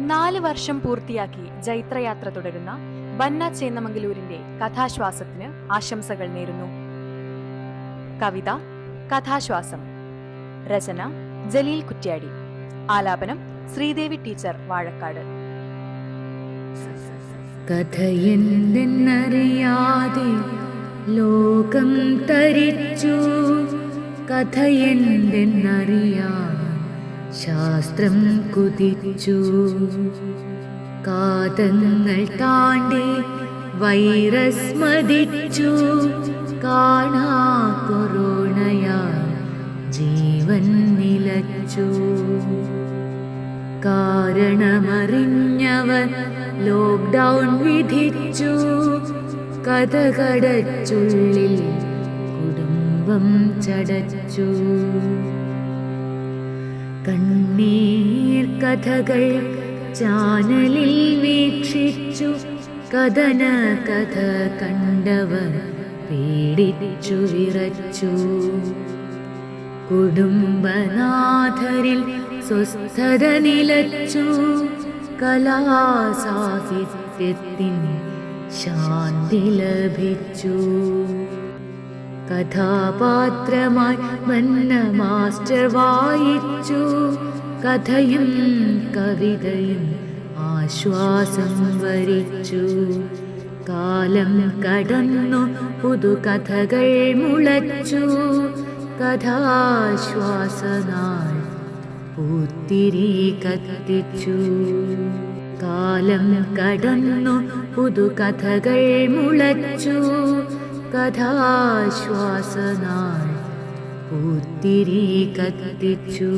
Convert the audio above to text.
നാല് വർഷം പൂർത്തിയാക്കി ജൈത്രയാത്ര തുടരുന്ന ബന്ന ചേന്നമംഗലൂരിന്റെ കഥാശ്വാസത്തിന് ആശംസകൾ നേരുന്നു. കവിത കഥാശ്വാസം. രചന ജലീൽ കുറ്റ്യാടി. ആലാപനം ശ്രീദേവി ടീച്ചർ വാഴക്കാട്. കഥയെന്തെന്നറിയാതെ ലോകം തരിച്ചു. കഥയെന്തെന്നറിയാൻ ശാസ്ത്രം കുതിച്ചു. കാതങ്ങൾ താണ്ടി വൈറസ് മതിച്ചു. കാണാ കൊറോണയാ ജീവൻ നിലച്ചു. കാരണമറിഞ്ഞവർ ലോക്ക്ഡൗൺ വിധിച്ചു. കഥകടച്ചുള്ളിൽ കുടുംബം ചടച്ചു. കണ്ണീർ കഥകൾ ചാനലിൽ വീക്ഷിച്ചു. കഥന കഥ കണ്ടവർ പീഡിച്ചു വിറച്ചു. കുടുംബനാഥരിൽ സ്വസ്ഥത നിലച്ചു. കലാസാഹിത്യത്തിന് ശാന്തി ലഭിച്ചു. കഥാപാത്രമായി വന്ന മാസ്റ്റർ വായിച്ചു. കഥയും കവിതയും ആശ്വാസം വരിച്ചു. കാലം കടന്നു പുതുകഥകൾ മുളച്ചു. കഥാശ്വാസനാൾ പൂത്തിരി കത്തിച്ചു. കാലം കടന്നു പുതുകഥകൾ മുളച്ചു. കഥാശ്വാസനാൾ ഒത്തിരി കത്തിച്ചു.